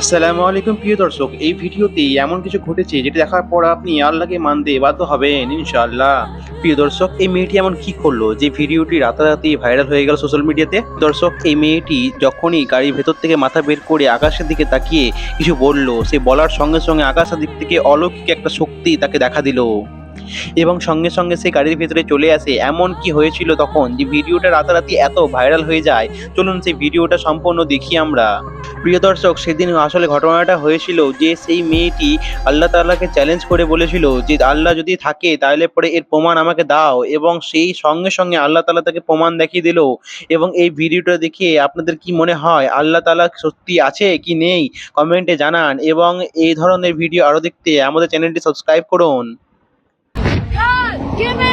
আসসালামু আলাইকুম প্রিয় দর্শক, এই ভিডিওতে এমন কিছু ঘটেছে যেটা দেখার পর আপনি আল্লাহকে মানতে বাধ্য হবেন, ইনশাআল্লাহ। প্রিয় দর্শক, এই মেয়েটি এমন কি করল যে ভিডিওটি রাতারাতি ভাইরাল হয়ে গেল সোশ্যাল মিডিয়াতে দর্শক, এই মেয়েটি যখনই গাড়ির ভেতর থেকে মাথা বের করে আকাশের দিকে তাকিয়ে কিছু বলল, সে বলার সঙ্গে সঙ্গে আকাশের দিক থেকে অলৌকিক একটা শক্তি তাকে দেখা দিল। এবং সঙ্গে সঙ্গে সে গাড়ির ভেতরে চলে আসে। এমন কি হয়েছিল তখন যে ভিডিওটা রাতারাতি এত ভাইরাল হয়ে যায়? চলুন সেই ভিডিওটা সম্পূর্ণ দেখি আমরা। প্রিয় দর্শক, সেদিন আসলে ঘটনাটা হয়েছিল যে সেই মেয়েটি আল্লাহ তাআলাকে চ্যালেঞ্জ করে বলেছিল যে আল্লাহ যদি থাকে তাহলে পরে এর প্রমাণ আমাকে দাও এবং সেই সঙ্গে সঙ্গে আল্লাহ তাআলা তাকে প্রমাণ দেখিয়ে দিল এবং এই ভিডিওটা দেখে আপনাদের কি মনে হয়, আল্লাহ তালা সত্যি আছে কি নেই? কমেন্টে জানান এবং এই ধরনের ভিডিও আরও দেখতে আমাদের চ্যানেলটি সাবস্ক্রাইব করুন। Give